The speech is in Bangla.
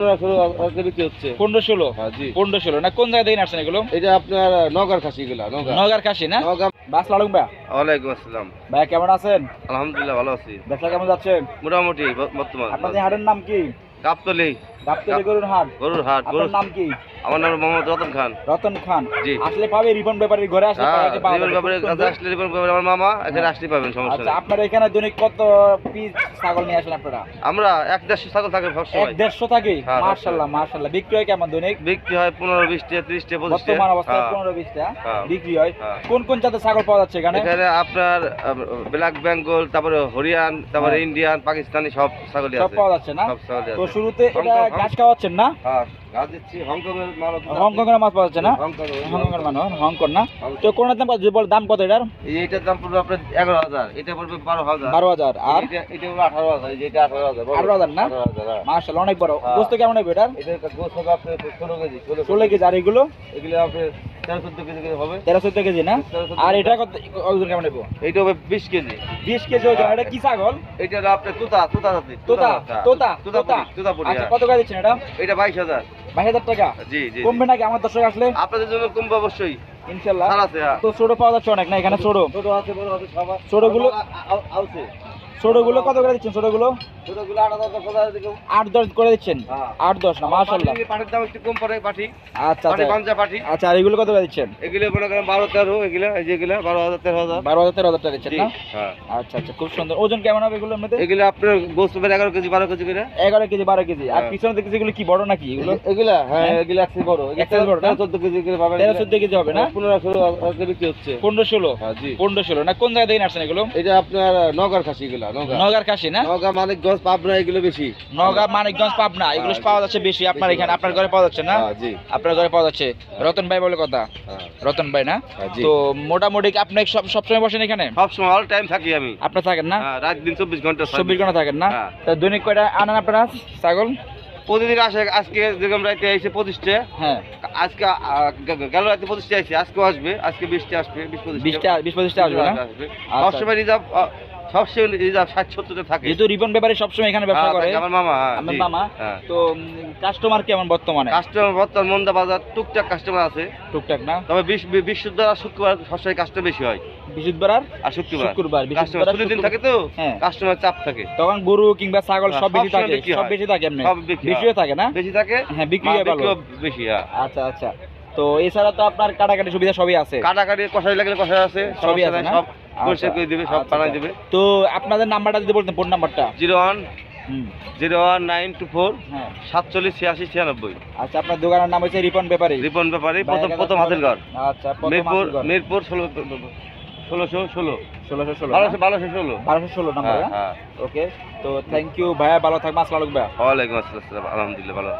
পনেরো ষোলো হ্যাঁ পনেরো ষোলো। না কোন জায়গা থেকে আসছেন এগুলো? এটা আপনার নগর খাসি গুলা নগর নগার কাশি না? আসসালাম ভাই কেমন আছেন? আলহামদুলিল্লাহ ভালো আছি। ব্যবসা কেমন যাচ্ছে? মোটামুটি বর্তমান। আপনাদের হাটের নাম কি? গাবতলি গাবতলি গরুর হাট। গরুর হাট গরুর আপনার নাম কি? আমার নাম মোহাম্মদ রতন খান। রতন খান। জি। আসলে পাবে রিপন ব্যাপারীর ঘরে আসলে পাবে, রিপন ব্যাপারে কাছে আসলে রিপন ব্যাপারে আমার মামা এখানে আসলে পাবেন সমস্যা আচ্ছা নেই এখানে দৈনিক কত পিস ছাগল নিয়ে আসেন আপনারা? আমরা এক দেড়শো ছাগল থাকে এক সবসময় দেড়শো থাকে? মার্শাল্লাহ মার্শাল্লাহ বিক্রি হয় কেমন দৈনিক? বিক্রি হয় বর্তমান অবস্থায় হ্যাঁ। পনেরো বিশটা হ্যাঁ। বিক্রি হয়। হ্যাঁ। কোন কোন জাতের ছাগল পাওয়া যাচ্ছে এখানে? এখানে আপনার ব্ল্যাক বেঙ্গল তারপরে হরিয়ান তারপরে হ্যাঁ। ইন্ডিয়ান পাকিস্তানি সব ছাগলই সব পাওয়া যাচ্ছে না? তো শুরুতে এটা ঘাস খাওয়াচ্ছেন না? হ্যাঁ গাছ হংকং এর মাছ পাওয়া যাচ্ছে না? হংকং এর হংকং হংকং না। তো কোন দাম কত? বল দাম কত এটার? এই দাম পড়বে আপনার এগারো হাজার। এটা পড়বে বারো হাজার। বারো হাজার। আর? এটা এটা পড়বে আঠারো হাজার। এটা আঠারো হাজার আঠারো হাজার না? হ্যাঁ। মার্শাল্লাহ অনেক বড়। হ্যাঁ। গোস্ত কেমন হবে এটার? এটা গোছ হবে আপনার ষোলো কেজি ষোলো ষোলো কেজি। আর এগুলো? এগুলো আপনার তেরো চোদ্দ কেজি করে হবে। তেরো চোদ্দ কেজি না? আর এটা কত ওজন কেমন নেব এইটা হবে বিশ কেজি। বিশ কেজি ওজন। এটা কি ছাগল? এইটা আপনার তোতা তোতা তোতা। তোতা তোতা তোতা তোতা। আচ্ছা কত করে দিচ্ছেন এটা? এটা বাইশ হাজার। বাইশ হাজার টাকা? জি জি জি। কমবে নাকি আমার দর্শক আসলে? আপনাদের জন্য কমবে অবশ্যই। ইনশাল্লাহ। হ্যাঁ। তো ছোট পাওয়া যাচ্ছে অনেক না এখানে? ছোট ছোট? আছে বড় আছে। ছোটগুলো? ছোটগুলো কত করে দিচ্ছেন ছোটগুলো? আট দশ করে দিচ্ছেন? হ্যাঁ। আট দশ না মাশাল্লাহ পাটির দাম একটু কম পড়ে পাটি। আচ্ছা আচ্ছা। পাটি। আচ্ছা আর এগুলো কত করে দিচ্ছেন? এগুলো মনে করেন বারো তেরো এগুলো বারো হাজার তেরো হাজার। বারো হাজার তেরো হাজার টাকা দিচ্ছেন হ্যাঁ। আচ্ছা আচ্ছা খুব সুন্দর। ওজন কেমন হবে এগুলোর মধ্যে এগুলো আপনার গোস্ত এগারো কেজি বারো কেজি করে। এগারো কেজি বারো কেজি। আর হ্যাঁ। পিছনে দেখতেছি এগুলো কি বড় নাকি এগুলো? এগুলা হ্যাঁ? এগুলো বড়। এক size বড় না? চোদ্দ কেজি করে পাবেন তেরো চোদ্দ কেজি হবে না? পনেরো ষোলো বিক্রি হচ্ছে। পনেরো ষোলো? পনেরো ষোলো। না কোন জায়গা থেকে আসছেন এগুলো? এটা আপনার নগর খাসি গুলা নগর কাশি না? নগা মানিকগঞ্জ পাবনা এগুলো বেশি। নগা মানিকগঞ্জ পাবনা এগুলো হ্যাঁ, পাওয়া যাচ্ছে বেশি। আপনার এখানে আপনার ঘরে পাওয়া যাচ্ছে না? আপনার ঘরে পাওয়া যাচ্ছে। রতন ভাই বলে কথা। রতন ভাই না? তো মোটামুটি আপনি সব সবসময় বসেন এখানে? সবসময় অল টাইম থাকি আমি। আপনি থাকেন না? রাত দিন চব্বিশ ঘণ্টা থাকি। চব্বিশ ঘণ্টা থাকেন না? হ্যাঁ। তো দৈনিক কয়টা আনেন আপনারা ছাগল? প্রতিদিন আসে আজকে যেরকম রাতে এসে পঁচিশটা। হ্যাঁ। আজকে গেল রাতে পঁচিশটা আসছে আজকেও আসবে আজকে বিশটা আসবে বিশ পঁচিশটা। বিশ পঁচিশটা আসবে না? আসবে। আচ্ছা। সবসময় রিজার্ভ সবসময় রিজার্ভ ষাট থাকে। যেহেতু রিপন ব্যাপারে সবসময় এখানে ব্যবসা হ্যাঁ, করে। আমার মামা হ্যাঁ, আমার মামা। হ্যাঁ। তো কাস্টমার কেমন বর্তমানে? কাস্টমার বর্তমান মন্দা বাজার টুকটাক কাস্টমার আছে। টুকটাক না? তবে বৃহস্পতিবার আর শুক্রবার সবসময় কাস্টমার বেশি হয়। বৃহস্পতিবার আর আর শুক্রবার। শুক্রবার কাস্টমার ছুটির দিন থাকে তো? কাস্টমার চাপ থাকে। তখন গরু কিংবা ছাগল সব বেশি থাকে। সব বেশি থাকে এমনি? সব বেশিও থাকে না? বেশি থাকে। হ্যাঁ বিক্রি হয় ভালো। বেশি আচ্ছা আচ্ছা। তো এছাড়া তো আপনার কাটাকাটি সুবিধা সবই আছে? কাটাকাটি কষাই লাগলে কষাই আছে সবই আছে সব পরিষ্কার করে দিবে সব আচ্ছা, বানাই আচ্ছা। দিবে। তো আপনাদের নাম্বারটা দিতে বলতেন ফোন নাম্বারটা। Zero one zero one nine two four হ্যাঁ। সাতচল্লিশ ছিয়াশি ছিয়ানব্বই। আচ্ছা আপনার দোকানের নাম হচ্ছে রিপন ব্যাপারী। রিপন ব্যাপারী প্রথম প্রথম হাতের ঘর। আচ্ছা মিরপুর মিরপুর ষোলো ষোলোশো ষোলো। ষোলোশো ষোলো বারোশো বারোশো ষোলো। বারোশো ষোলো নাম্বার হ্যাঁ হ্যাঁ? ওকে তো থ্যাংক ইউ ভাইয়া ভালো থাকবে আসসালামু ভাইয়া। ওয়ালাইকুম আসসালাম আলহামদুলিল্লাহ ভালো।